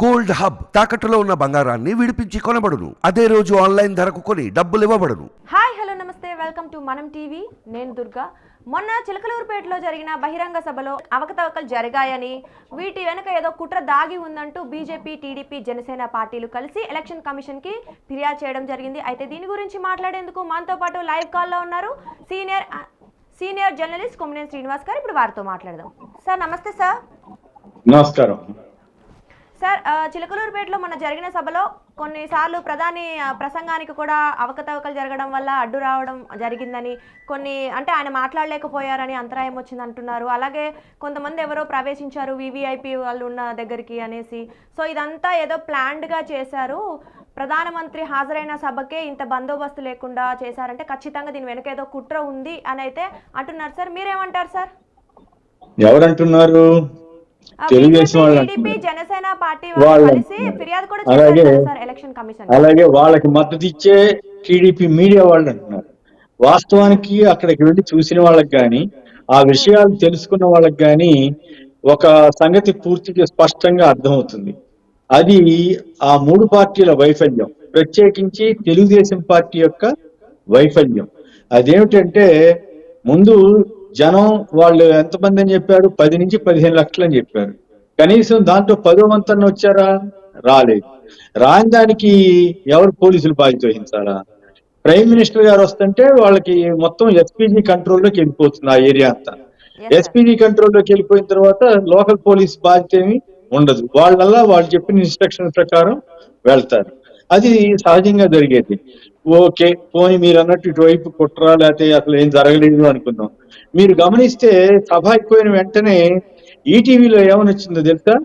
Gold hub తాకట్టులో ఉన్న బంగారాన్ని విడిపించి కొనబడును. అదే రోజు ఆన్లైన్ ధరకు కొని డబ్బులు ఇవ్వబడును. హాయ్ హలో నమస్తే. Welcome to Manam TV. నేను దుర్గా. మొన్న చిలకలూరుపేటలో జరిగిన బహిరంగ సభలో అవకతవకలు జరిగాయని వీటి వెనుక ఏదో కుట్ర దాగి ఉందంటూ బీజేపీ టీడీపీ జనసేన పార్టీలు కలిసి ఎలక్షన్ కమిషన్కి ఫిర్యాదు చేయడం జరిగింది. అయితే దీని గురించి మాట్లాడేందుకు మనతో పాటు లైవ్ కాల్లో ఉన్నారు senior senior journalist Kommineni Srinivas garu. ఇప్పుడు వారితో మాట్లాడదాం. సార్ నమస్తే సార్. నమస్కారం. సార్ చిలకలూరుపేటలో మొన్న జరిగిన సభలో కొన్నిసార్లు ప్రధాని ప్రసంగానికి కూడా అవకతవకలు జరగడం వల్ల అడ్డు రావడం జరిగిందని కొన్ని అంటే ఆయన మాట్లాడలేకపోయారని అంతరాయం వచ్చింది అంటున్నారు. అలాగే కొంతమంది ఎవరో ప్రవేశించారు వివిఐపి వాళ్ళు ఉన్న దగ్గరికి అనేసి. సో ఇదంతా ఏదో ప్లాన్డ్గా చేశారు. ప్రధానమంత్రి హాజరైన సభకే ఇంత బందోబస్తు లేకుండా చేశారంటే ఖచ్చితంగా దీని వెనుక ఏదో కుట్ర ఉంది అని అయితే అంటున్నారు సార్. మీరేమంటారు సార్? ఎవరంటున్నారు? తెలుగుదేశం. జనసేన పార్టీ ఫిర్యాదు కూడా అలాగే- ఎలక్షన్ కమిషన్ అలాగే వాళ్ళకి మద్దతు ఇచ్చే టీడీపీ మీడియా వాళ్ళు అంటున్నారు. వాస్తవానికి అక్కడికి వెళ్ళి చూసిన వాళ్ళకి కానీ ఆ విషయాలు తెలుసుకున్న వాళ్ళకి కానీ ఒక సంగతి పూర్తిగా స్పష్టంగా అర్థమవుతుంది. అది ఆ మూడు పార్టీల వైఫల్యం ప్రత్యేకించి తెలుగుదేశం పార్టీ యొక్క వైఫల్యం. అదేమిటంటే ముందు జనం వాళ్ళు ఎంతమంది అని చెప్పారు? పది నుంచి పదిహేను లక్షలు అని చెప్పారు. కనీసం దాంట్లో పదో వంతన్న వచ్చారా? రాలేదు. రాని దానికి ఎవరు పోలీసులు బాధ్యత వహించాలా? ప్రైమ్ మినిస్టర్ గారు వస్తుంటే వాళ్ళకి మొత్తం ఎస్పీజీ కంట్రోల్లోకి వెళ్ళిపోతుంది ఆ ఏరియా అంతా. ఎస్పీజీ కంట్రోల్లోకి వెళ్ళిపోయిన తర్వాత లోకల్ పోలీస్ బాధ్యత ఏమి ఉండదు. వాళ్ళల్లా వాళ్ళు చెప్పిన ఇన్స్ట్రక్షన్ ప్రకారం వెళ్తారు. అది సహజంగా జరిగేది. ఓకే పోనీ మీరు అన్నట్టు ఇటువైపు కుట్ర లేకపోతే అసలు ఏం జరగలేదు అనుకుందాం. మీరు గమనిస్తే సభ అయిపోయిన వెంటనే ఈటీవీలో ఏమని వచ్చిందో తెలుసా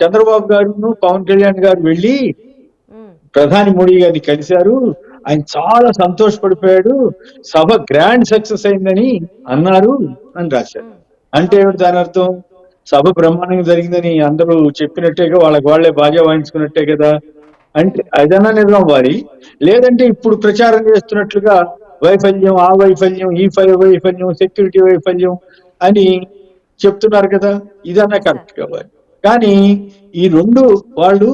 చంద్రబాబు గారు పవన్ కళ్యాణ్ గారు వెళ్ళి ప్రధాని మోడీ గారిని కలిశారు. ఆయన చాలా సంతోషపడిపోయాడు. సభ గ్రాండ్ సక్సెస్ అయిందని అన్నారు అని రాశారు. అంటే ఏమిటి దాని అర్థం? సభ బ్రహ్మాండంగా జరిగిందని అందరూ చెప్పినట్టేగా వాళ్ళకి వాళ్ళే బాగా వాయించుకున్నట్టే కదా? అంటే అదన్నా నిజం వారి. లేదంటే ఇప్పుడు ప్రచారం చేస్తున్నట్లుగా వైఫల్యం ఆ వైఫల్యం ఈ వైఫల్యం సెక్యూరిటీ వైఫల్యం అని చెప్తున్నారు కదా ఇదన్నా కరెక్ట్ కావాలి. కానీ ఈ రెండు వాళ్ళు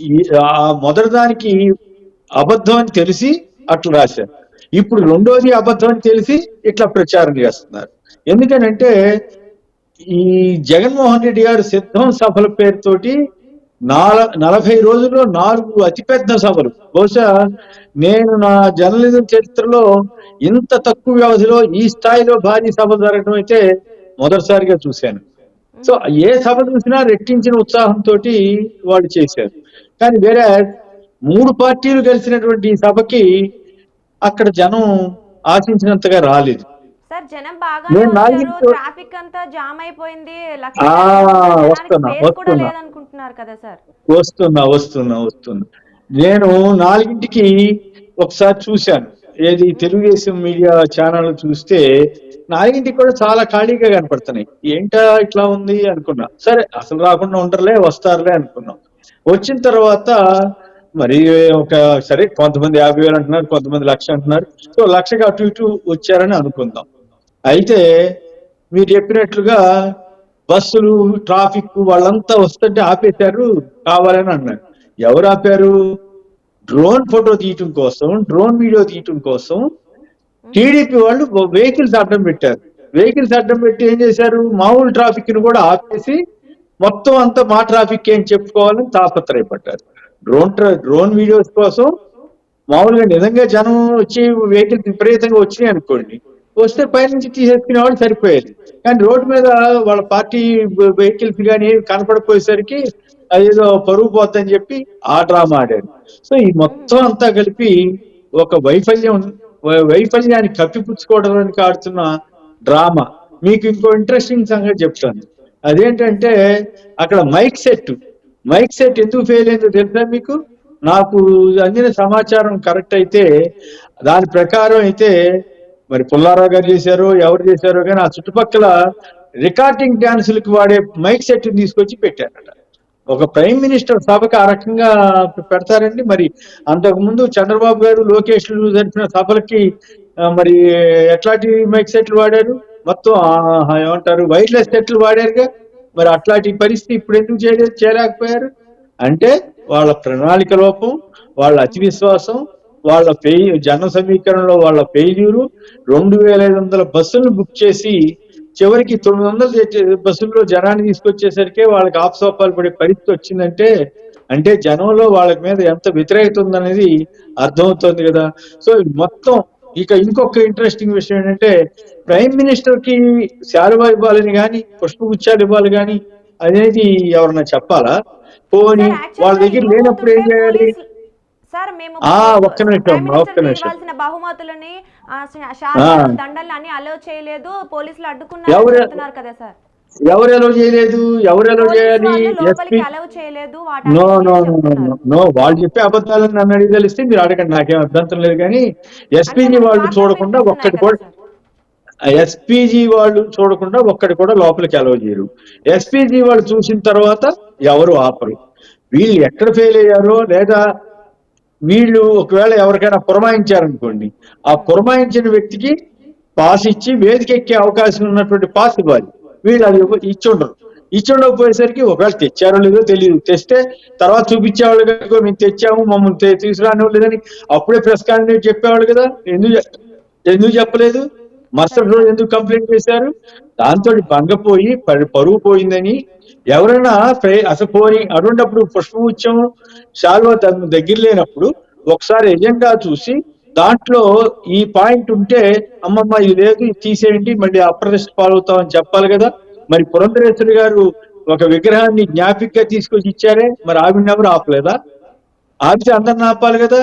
ఈ ఆ మొదటి దానికి అబద్ధం అని తెలిసి అట్లా రాశారు. ఇప్పుడు రెండోది అబద్ధం అని తెలిసి ఇట్లా ప్రచారం చేస్తున్నారు. ఎందుకనంటే ఈ జగన్మోహన్ రెడ్డి గారు సిద్ధం సభల పేరుతోటి నాల నలభై రోజుల్లో నాలుగు అతిపెద్ద సభలు. బహుశా నేను నా జర్నలిజం చరిత్రలో ఇంత తక్కువ వ్యవధిలో ఈ స్థాయిలో భారీ సభలు జరగడం అయితే మొదటిసారిగా చూశాను. సో ఏ సభ చూసినా రెట్టించిన ఉత్సాహంతో వాళ్ళు చేశారు. కానీ వేరే మూడు పార్టీలు కలిసినటువంటి ఈ సభకి అక్కడ జనం ఆశించినంతగా రాలేదు. సార్ జనం బాగా ట్రాఫిక్ అంతా జామ్ అయిపోయింది. వస్తున్నా, వస్తున్నా. లేదనుకుంటున్నారు కదా సార్. వస్తున్నా వస్తున్నా వస్తున్నా. నేను నాలుగింటికి ఒకసారి చూశాను. ఏది తెలుగుదేశం మీడియా ఛానల్ చూస్తే నాలుగింటికి కూడా చాలా ఖాళీగా కనపడుతున్నాయి. ఏంటా ఇట్లా ఉంది అనుకున్నా. సరే అసలు రాకుండా ఉండరులే వస్తారులే అనుకున్నాం. వచ్చిన తర్వాత మరి ఒక సరే కొంతమంది యాభై వేలు అంటున్నారు కొంతమంది లక్ష అంటున్నారు. సో లక్షకి అటు ఇటు వచ్చారని అనుకుందాం. అయితే మీరు చెప్పినట్లుగా బస్సులు ట్రాఫిక్ వాళ్ళంతా వస్తుంటే ఆపేశారు కావాలని అన్నారు. ఎవరు ఆపారు? డ్రోన్ ఫోటో తీయటం కోసం డ్రోన్ వీడియో తీయటం కోసం టీడీపీ వాళ్ళు వెహికల్స్ అడ్డం పెట్టారు. వెహికల్స్ అడ్డం పెట్టి ఏం చేశారు? మామూలు ట్రాఫిక్ని కూడా ఆపేసి మొత్తం అంతా మా ట్రాఫిక్ ఏం చెప్పుకోవాలని తాపత్రయపడ్డారు. డ్రోన్ డ్రోన్ వీడియోస్ కోసం మామూలుగా నిజంగా జనం వచ్చి వెహికల్స్ విపరీతంగా వచ్చినాయి అనుకోండి. వస్తే పైనుంచి తీసేసుకునే వాళ్ళు సరిపోయేది. కానీ రోడ్డు మీద వాళ్ళ పార్టీ వెహికల్స్ కానీ కనపడిపోయేసరికి అదేదో పరుగు పోద్దని చెప్పి ఆ డ్రామా ఆడారు. సో ఈ మొత్తం అంతా కలిపి ఒక వైఫల్యం వైఫల్యాన్ని కప్పిపుచ్చుకోవడానికి ఆడుతున్న డ్రామా. మీకు ఇంకో ఇంట్రెస్టింగ్ సంగతి చెప్తాను. అదేంటంటే అక్కడ మైక్ సెట్. మైక్ సెట్ ఎందుకు ఫెయిల్ అయిందో తెలుసా మీకు? నాకు అందిన సమాచారం కరెక్ట్ అయితే దాని ప్రకారం అయితే మరి పుల్లారావు గారు చేశారు ఎవరు చేశారు కానీ ఆ చుట్టుపక్కల రికార్డింగ్ డాన్సులకు వాడే మైక్ సెట్ తీసుకొచ్చి పెట్టారట. ఒక ప్రైమ్ మినిస్టర్ సభకు ఆ రకంగా పెడతారండి. మరి అంతకు ముందు చంద్రబాబు గారు లోకేష్ జరిపిన సభలకి మరి ఎట్లాంటి మైక్ సెట్లు వాడారు? మొత్తం ఏమంటారు వైర్లెస్ సెట్లు వాడారుగా. మరి అట్లాంటి పరిస్థితి ఇప్పుడు ఎందుకు చేయలేదు చేయలేకపోయారు? అంటే వాళ్ళ ప్రణాళిక లోపం వాళ్ళ అతి విశ్వాసం వాళ్ళ ఫెయి జన సమీకరణలో వాళ్ళ ఫెయిల్యూరు రెండు వేల ఐదు వందల బస్సులను బుక్ చేసి చివరికి తొమ్మిది వందల బస్సుల్లో జనాన్ని తీసుకొచ్చేసరికి వాళ్ళకి ఆపసోపాలు పడే పరిస్థితి వచ్చిందంటే అంటే జనంలో వాళ్ళ మీద ఎంత వ్యతిరేకత ఉందనేది అర్థమవుతోంది కదా. సో మొత్తం ఇక ఇంకొక ఇంట్రెస్టింగ్ విషయం ఏంటంటే ప్రైమ్ మినిస్టర్కి శాలువా ఇవ్వాలని కానీ పుష్పగుచ్చాలు ఇవ్వాలి కానీ అనేది ఎవరన్నా చెప్పాలా? పోని వాళ్ళ దగ్గర లేనప్పుడు ఏం చేయాలి? సార్ మేము. ఇవ్వాల్సిన బహుమతులని దండల్ని అన్ని అలో చేయలేదు. పోలీసులు అడ్డుకున్నారు కదా సార్. ఎవరు ఎలో చేయలేదు? ఎవరు ఎలో చేయాలి? నో నో నో వాళ్ళు చెప్పే అబద్ధాలను నన్ను అడిగి తెలిస్తే మీరు అడగండి. నాకేం అభ్యంతరం లేదు కానీ ఎస్పీజీ వాళ్ళు చూడకుండా ఒక్కటి కూడా ఎస్పీజీ వాళ్ళు చూడకుండా ఒక్కడి కూడా లోపలికి అలవ్ చేయరు. ఎస్పీజీ వాళ్ళు చూసిన తర్వాత ఎవరు ఆపరు. వీళ్ళు ఎక్కడ ఫెయిల్ అయ్యారో లేదా వీళ్ళు ఒకవేళ ఎవరికైనా పురమాయించారనుకోండి ఆ పురమాయించిన వ్యక్తికి పాస్ ఇచ్చి వేదిక ఎక్కే అవకాశం ఉన్నటువంటి పాస్ ఇవ్వాలి. వీళ్ళు అది ఇచ్చుండరు. ఇచ్చుండకపోయేసరికి ఒకవేళ తెచ్చారో లేదో తెలియదు తెస్తే తర్వాత చూపించేవాళ్ళు కదా మేము తెచ్చాము మమ్మల్ని తీసుకురానివ్వలేదని లేదని అప్పుడే ప్రెస్ కాండిడేట్ చెప్పేవాళ్ళు కదా. ఎందుకు ఎందుకు చెప్పలేదు? మరుసటి రోజు ఎందుకు కంప్లైంట్ చేశారు? దాంతో భంగపోయి పరువు పోయిందని. ఎవరైనా ఫె- అసలు పోయి అటువంటిప్పుడు పుష్పగుచ్చం శాల్వా తన దగ్గర లేనప్పుడు ఒకసారి ఎజెండా చూసి దాంట్లో ఈ పాయింట్ ఉంటే అమ్మమ్మ ఇది లేదు ఇది తీసేయండి మళ్ళీ అప్రదిష్ట పాలవుతామని చెప్పాలి కదా. మరి పురంధరేశ్వరి గారు ఒక విగ్రహాన్ని జ్ఞాపికగా తీసుకొచ్చి ఇచ్చారే మరి ఆవిడ ఎవరు ఆపలేదా? ఆపితే అందరిని ఆపాలి కదా.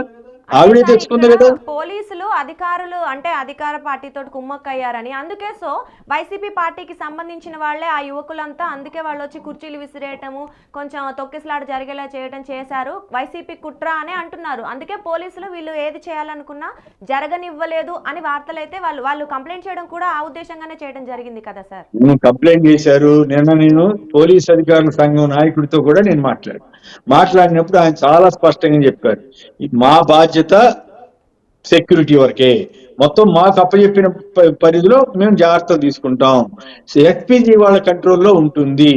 ఆవిడే అంటే తెచ్చుకుంది ఇక్కడ కదా. పోలీసులు అధికారులు అంటే అధికార పార్టీతో కుమ్మక్కయ్యారని. అందుకే సో వైసీపీ పార్టీకి సంబంధించిన వాళ్ళే ఆ యువకులంతా. అందుకే వాళ్ళు వచ్చి కుర్చీలు విసిరేయటము కొంచెం తొక్కిసలాట జరిగేలా చేయటం చేశారు. వైసీపీ కుట్ర అని అంటున్నారు. అందుకే పోలీసులు వీళ్ళు ఏది చేయాలనుకున్నా జరగనివ్వలేదు అని వార్తలు అయితే వాళ్ళు వాళ్ళు కంప్లైంట్ చేయడం కూడా ఆ ఉద్దేశంగానే చేయడం జరిగింది కదా సార్? కంప్లైంట్ చేశారు. నిన్న నేను పోలీస్ అధికారుల సంఘం నాయకుడితో కూడా నేను మాట్లాడాను. మాట్లాడినప్పుడు ఆయన చాలా స్పష్టంగా చెప్పారు. మా బాధ్యత సెక్యూరిటీ వరకే. మొత్తం మాకు అప్పచెప్పిన పరిధిలో మేము జాగ్రత్తలు తీసుకుంటాం. ఎస్పీజీ వాళ్ళ కంట్రోల్లో ఉంటుంది.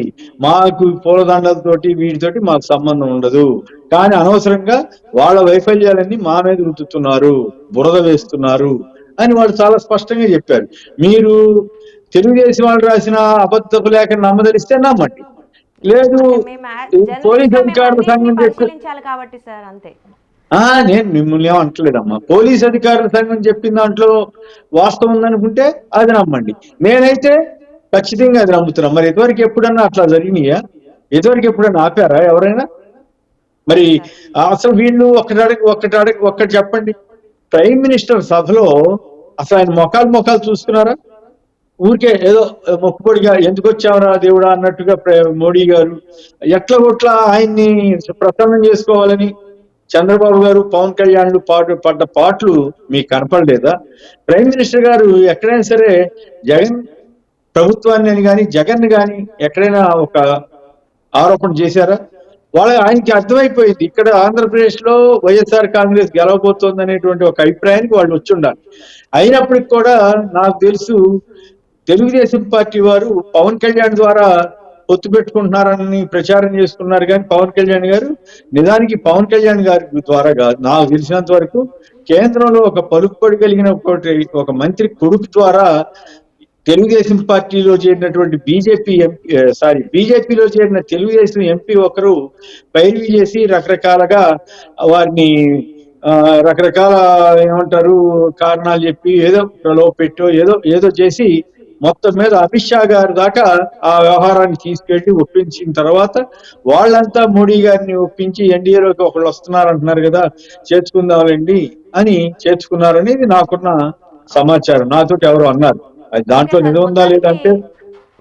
మాకు పూలదండలతోటి వీటితోటి మాకు సంబంధం ఉండదు. కానీ అనవసరంగా వాళ్ళ వైఫల్యాలన్నీ మా మీద రుతుతున్నారు బురద వేస్తున్నారు అని వాళ్ళు చాలా స్పష్టంగా చెప్పారు. మీరు తెలుగుదేశం వాళ్ళు రాసిన అబద్ధపు లేఖ నమ్మదలిస్తే నమ్మండి. లేదు పోలీస్ అధికారుల సంఘం కాబట్టి సార్ అంతే. ఆ నేను మిమ్మల్ని ఏం అంటలేదమ్మా పోలీస్ అధికారుల సంఘం చెప్పిన దాంట్లో వాస్తవం ఉందనుకుంటే అది నమ్మండి. నేనైతే ఖచ్చితంగా అది నమ్ముతున్నా. మరి ఇదివరకు ఎప్పుడన్నా అట్లా జరిగినాయా? ఇదివరకు ఎప్పుడన్నా ఆపారా ఎవరైనా? మరి అసలు వీళ్ళు ఒకటి అడగ ఒకటి అడగ ఒక్కటి చెప్పండి. ప్రైమ్ మినిస్టర్ సభలో అసలు ఆయన మొఖాలు మొఖాలు చూసుకున్నారా ఊరికే ఏదో మొక్కుబడిగా ఎందుకు వచ్చావరా దేవుడా అన్నట్టుగా ప్ర- మోడీ గారు ఎట్లా కొట్లా ఆయన్ని ప్రసన్నం చేసుకోవాలని చంద్రబాబు గారు పవన్ కళ్యాణ్ పాటు పడ్డ పాటలు మీకు కనపడలేదా? ప్రైమ్ మినిస్టర్ గారు ఎక్కడైనా సరే జగన్ ప్రభుత్వాన్ని అని కానీ జగన్ కానీ ఎక్కడైనా ఒక ఆరోపణ చేశారా? వాళ్ళ ఆయనకి అర్థమైపోయింది. ఇక్కడ ఆంధ్రప్రదేశ్లో వైఎస్ఆర్ కాంగ్రెస్ గెలవబోతోంది అనేటువంటి ఒక అభిప్రాయానికి వాళ్ళు వచ్చి ఉండాలి. అయినప్పటికి కూడా నాకు తెలుసు తెలుగుదేశం పార్టీ వారు పవన్ కళ్యాణ్ ద్వారా పొత్తు పెట్టుకుంటున్నారని ప్రచారం చేసుకున్నారు కానీ పవన్ కళ్యాణ్ గారు నిజానికి పవన్ కళ్యాణ్ గారి ద్వారా కాదు నాకు తెలిసినంత వరకు కేంద్రంలో ఒక పలుకుబడి కలిగిన ఒకటి ఒక మంత్రి కొడుకు ద్వారా తెలుగుదేశం పార్టీలో చేరినటువంటి బీజేపీ ఎంపీ సారీ బీజేపీలో చేరిన తెలుగుదేశం ఎంపీ ఒకరు పైరువి చేసి రకరకాలుగా వారిని ఆ, రకరకాల ఏమంటారు కారణాలు చెప్పి ఏదో ప్రలోభ పెట్టో ఏదో ఏదో చేసి మొత్తం మీద అమిత్ షా గారి దాకా ఆ వ్యవహారాన్ని తీసుకెళ్ళి ఒప్పించిన తర్వాత వాళ్ళంతా మోడీ గారిని ఒప్పించి ఎన్డీఏలోకి ఒకళ్ళు వస్తున్నారు అంటున్నారు కదా చేర్చుకుందామండి అని చేర్చుకున్నారనేది నాకున్న సమాచారం. నాతోటి ఎవరు అన్నారు. అది దాంట్లో నిలువందా నిజం ఉందా లేదంటే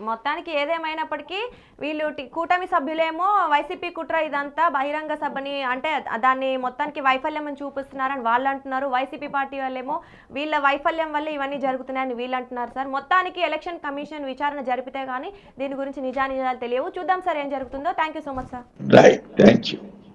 మొత్తానికి- ఏదేమైనప్పటికీ వీళ్ళు కూటమి సభ్యులేమో వైసీపీ కుట్ర ఇదంతా బహిరంగ సభని అంటే దాన్ని మొత్తానికి వైఫల్యం అని చూపిస్తున్నారని వాళ్ళు అంటున్నారు. వైసీపీ పార్టీ వాళ్ళేమో వీళ్ళ వైఫల్యం వల్ల ఇవన్నీ జరుగుతున్నాయని వీళ్ళు అంటున్నారు సార్. మొత్తానికి ఎలక్షన్ కమిషన్ విచారణ జరిపితే కానీ దీని గురించి నిజానిజాలు తెలియవు. చూద్దాం సార్ ఏం జరుగుతుందో. Thank you so much sir. Right thank